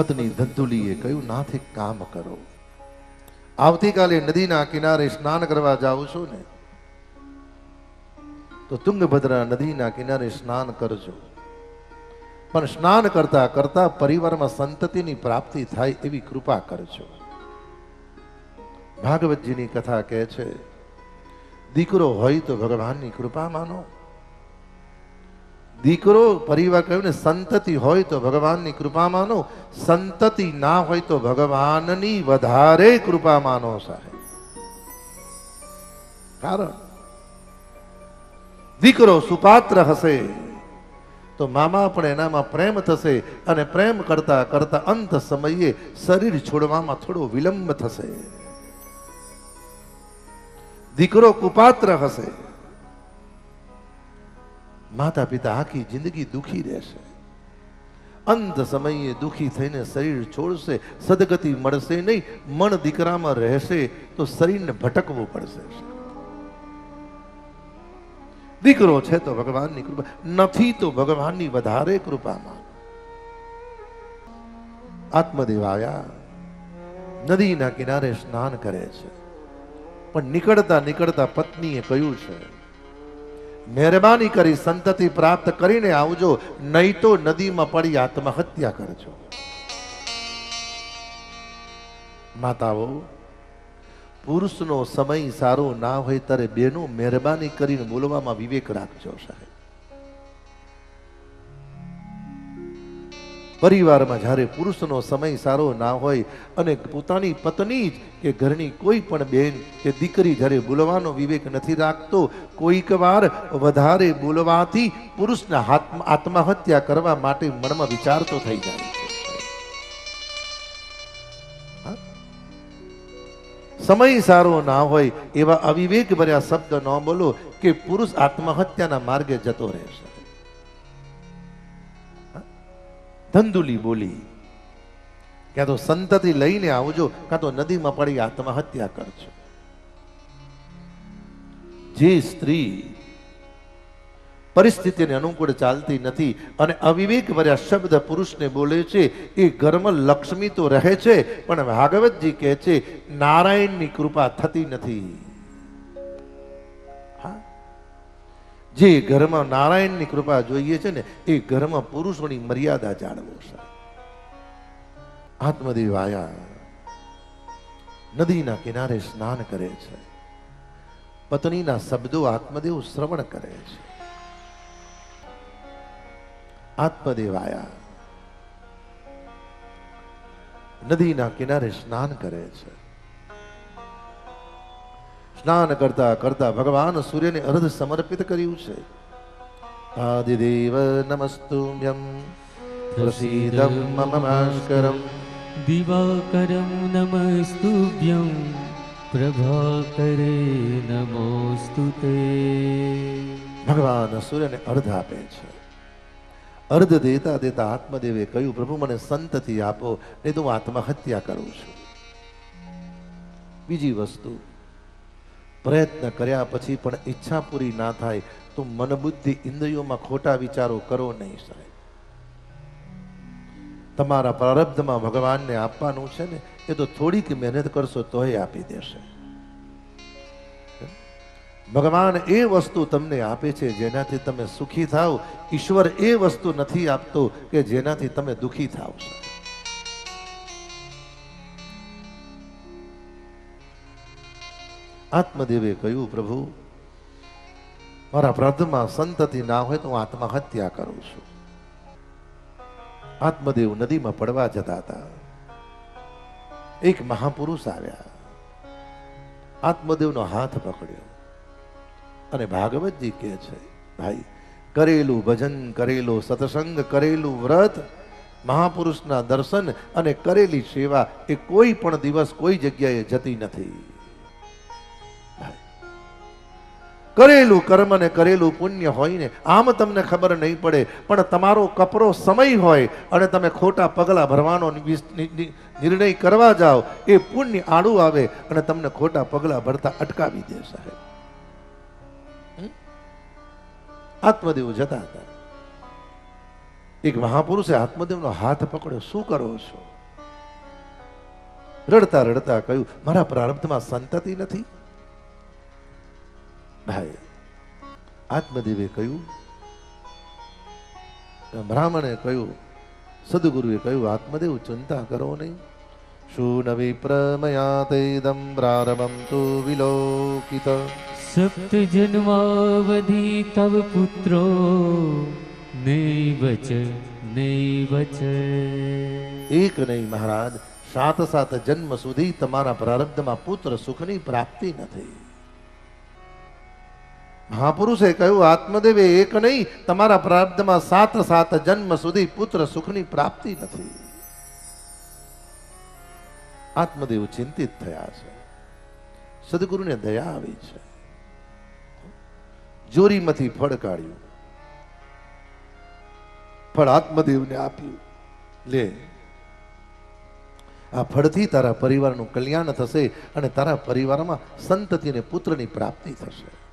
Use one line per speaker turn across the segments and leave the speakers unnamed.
પત્ની ધંધુલીએ કહ્યું, નાથ કામ કરો. આવતીકાલે નદીના કિનારે સ્નાન કરવા જાઉં છું ને, તો તુંગભદ્રા નદીના કિનારે સ્નાન કરજો. પણ સ્નાન કરતા કરતા પરિવારમાં સંતતિની પ્રાપ્તિ થાય એવી કૃપા કરજો. ભાગવતજીની કથા કહે છે, દીકરો હોય તો ભગવાનની કૃપા માનો દીકરો પરિવાર કહ્યું ને, સંતતિ હોય તો ભગવાનની કૃપા માનો, સંતતિ ના હોય તો ભગવાનની વધારે કૃપા માનો સાહેબ. કારણ, દીકરો સુપાત્ર હશે, તો મામા પણ એનામાં પ્રેમ થશે અને પ્રેમ કરતા કરતા અંત સમયે શરીર છોડવામાં થોડો વિલંબ થશે. દીકરો કુપાત્ર હશે માતા પિતા આખી જિંદગી દુખી રહેશે. અંત સમયે દુખી થઈને શરીર છોડશે, સદગતિ મળશે નહીં, મન દીકરામાં રહેશે તો શરીરને ભટકવું પડશે. દીકરો છે તો ભગવાનની કૃપા, નથી તો ભગવાનની વધારે કૃપામાં. આત્મદેવ આવ્યા નદીના કિનારે સ્નાન કરે છે. પણ નીકળતા નીકળતા પત્નીએ કહ્યું છે મહેરબાની કરી સંતતિ પ્રાપ્ત કરીને આવજો, નહીં તો નદીમાં પડી આત્મહત્યા કરજો. માતાઓ, પુરુષનો સમય સારો ના હોય ત્યારે બેનો મહેરબાની કરીને બોલવામાં વિવેક રાખજો સાહેબ. પરિવારમાં જ્યારે પુરુષનો સમય સારો ના હોય અને પોતાની પત્ની જ કે ઘરની કોઈ પણ બેન કે દીકરી જ્યારે બોલવાનો વિવેક નથી રાખતો, કોઈક વાર વધારે બોલવાથી પુરુષના આત્મહત્યા કરવા માટે મનમાં વિચાર તો થઈ જાય. સમય સારો ના હોય એવા અવિવેક ભર્યા શબ્દ ન બોલો કે પુરુષ આત્મહત્યાના માર્ગે જતો રહેશે. ધંધુલી બોલી. ક્યાં તો સંતતિ લઈને આવજો કાં તો નદીમાં પડી આત્મહત્યા કરજો. જે સ્ત્રી પરિસ્થિતિને અનુકૂળ ચાલતી નથી અને અવિવેક ભર્યા શબ્દ પુરુષને બોલે છે, એ ઘરમાં લક્ષ્મી તો રહે છે, પણ ભાગવતજી કહે છે, નારાયણની કૃપા થતી નથી. જે ઘરમાં નારાયણની કૃપા જોઈએ છે ને, એ ઘરમાં પુરુષોની મર્યાદા જાળવો આત્મદેવ આયા. નદીના કિનારે સ્નાન કરે છે. પત્નીના શબ્દો આત્મદેવ શ્રવણ કરે છે. આત્મદેવ આયા. નદીના કિનારે સ્નાન કરે છે. સ્નાન કરતા કરતા ભગવાન સૂર્યને અર્ધ સમર્પિત કર્યું છે. આદિદેવ નમસ્તુમ્યમ. પ્રસીદમ મમ ભાસ્કરમ.
દિવાકરં નમસ્તુભ્યં પ્રભાકરે નમોસ્તુ તે.
ભગવાન સૂર્યને અર્ધ આપે છે. અર્ધ દેતા દેતા આત્મદેવે કહ્યું પ્રભુ મને સંતથી આપો નહીં તો હું આત્મહત્યા કરું છું. બીજી વસ્તુ પ્રયત્ન કર્યા પછી પણ ઈચ્છા પૂરી ના થાય, તો મન બુદ્ધિ ઇન્દ્રિયોમાં ખોટા વિચારો કરો નહીં સાહેબ. તમારા પ્રારબ્ધમાં ભગવાનને આપવાનું છે ને, એ તો થોડીક મહેનત કરશો તોય આપી દેશે. ભગવાન એ વસ્તુ તમને આપે છે જેનાથી તમે સુખી થાવ, ઈશ્વર એ વસ્તુ નથી આપતો કે જેનાથી તમે દુઃખી થાવ આત્મદેવે કહ્યું, પ્રભુ, મારા પ્રાર્થમાં સંતતિ ના હોય તો હું આત્મહત્યા કરું છું. આત્મદેવ નદીમાં પડવા જતા હતા. એક મહાપુરુષ આવ્યા. આત્મદેવનો હાથ પકડ્યો. અને ભાગવતજી કહે છે, ભાઈ, કરેલું ભજન, કરેલો સત્સંગ, કરેલું વ્રત, મહાપુરુષના દર્શન અને કરેલી સેવા એ કોઈ પણ દિવસ કોઈ જગ્યાએ જતી નથી. કરેલું કર્મ ને કરેલું પુણ્ય હોય ને આમ તમને ખબર નહીં પડે, પણ તમારો કપરો સમય હોય અને તમે ખોટા પગલા ભરવાનો નિર્ણય કરવા જાઓ, એ પુણ્ય આડું આવે અને તમને ખોટા પગલા ભરતા અટકાવી દે સાહેબ. આત્મદેવ જતા હતા. એક મહાપુરુષે આત્મદેવનો હાથ પકડ્યો, શું કરો છો? રડતા રડતા કહ્યું, મારા પ્રારબ્ધમાં સંતતિ નથી? ભાઈ આત્મદેવે કહ્યું બ્રાહ્મણે કહ્યું સદગુરુએ કહ્યું આત્મદેવ ચિંતા કરો નહીં. શું નવી પ્રમયા તેદમ પ્રારંભમ તો વિલોકિત.
સપ્ત જન્માવધિ તવ પુત્રો નૈવ નૈવચ. નૈવ ચ
એક નહીં મહારાજ સાત સાત જન્મ સુધી તમારા પ્રારબ્ધમાં પુત્ર સુખની પ્રાપ્તિ નથી મહાપુરુષે કહ્યું, આત્મદેવે એક નહીં, તમારા પ્રારબ્ધમાં સાત સાત જન્મ સુધી પુત્ર સુખની પ્રાપ્તિ નથી. આત્મદેવ ચિંતિત થયા છે. સદગુરુને દયા આવી છે. જોરીમાંથી ફળ કાઢ્યું. ફળ આત્મદેવને આપ્યું. લે, આ ફળથી તારા પરિવારનું કલ્યાણ થશે અને તારા પરિવારમાં સંતતિ અને પુત્રની પ્રાપ્તિ થશે.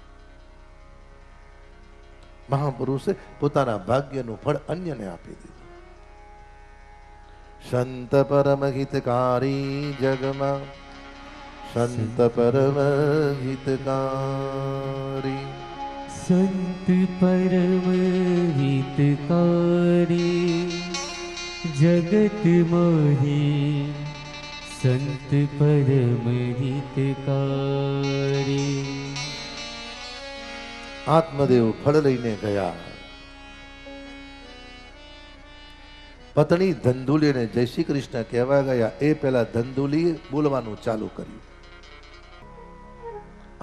મહાપુરુષે પોતાના ભાગ્યનું ફળ અન્યને આપી દીધું. સંત પરમ હિતકારી જગમાં સંત પરમ હિતકારી
સંત પરમ હિતકારી જગત મોહી સંત પરમ હિતકારી
આત્મદેવ ફળ લઈને ગયા. પત્ની ધંધુલીને જય શ્રી કૃષ્ણ કહેવા ગયા. એ પહેલા ધંધુલીએ બોલવાનું ચાલુ કર્યું.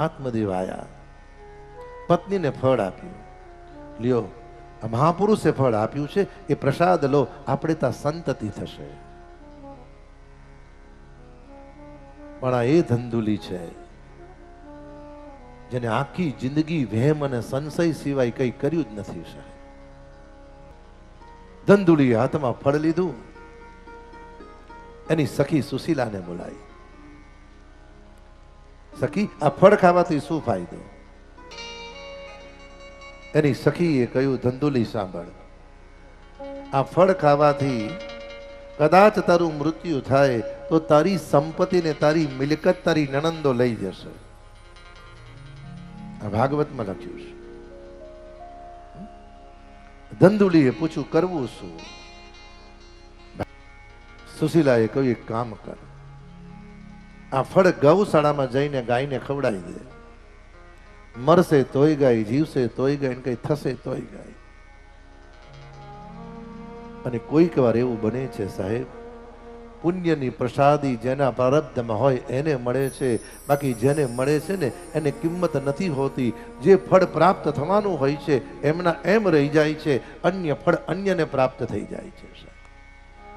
આત્મદેવ આયા. પત્નીને ફળ આપ્યું. લ્યો, આ મહાપુરુષે ફળ આપ્યું છે, એ પ્રસાદ લો, આપણે ત્યાં સંતતિ થશે. પણ આ એ ધંધુલી છે. જેને આખી જિંદગી વહેમ અને સંશય સિવાય કંઈ કર્યું જ નથી, સાહેબ. ધંધુલી હાથમાં ફળ લીધું, એની સખી સુશીલાને બોલાવી. સખી, આ ફળ ખાવાથી શું ફાયદો? એની સખીએ કહ્યું, ધંધુલી, સાંભળ. આ ફળ ખાવાથી કદાચ તારું મૃત્યુ થાય, તો તારી સંપત્તિને તારી મિલકત, તારી નણંદો લઈ જશે. આ ભાગવતમાં લખ્યું છે. ધંધુલીએ પૂછ્યું, કરવું શું? સુશીલાએ કહ્યું, એક કામ કર. આ ફળ ગૌશાળામાં જઈને ગાયને ખવડાવી દે. મરશે તોય ગાય, જીવશે તોય ગાય કઈ થશે તોય ગાય. અને કોઈક વાર એવું બને છે સાહેબ પુણ્યની પ્રસાદી જેના પ્રારબ્ધમાં હોય એને મળે છે. બાકી જેને મળે છે ને એને કિંમત નથી હોતી. જે ફળ પ્રાપ્ત થવાનું હોય છે, એમના એમ રહી જાય છે. અન્ય ફળ અન્યને પ્રાપ્ત થઈ જાય છે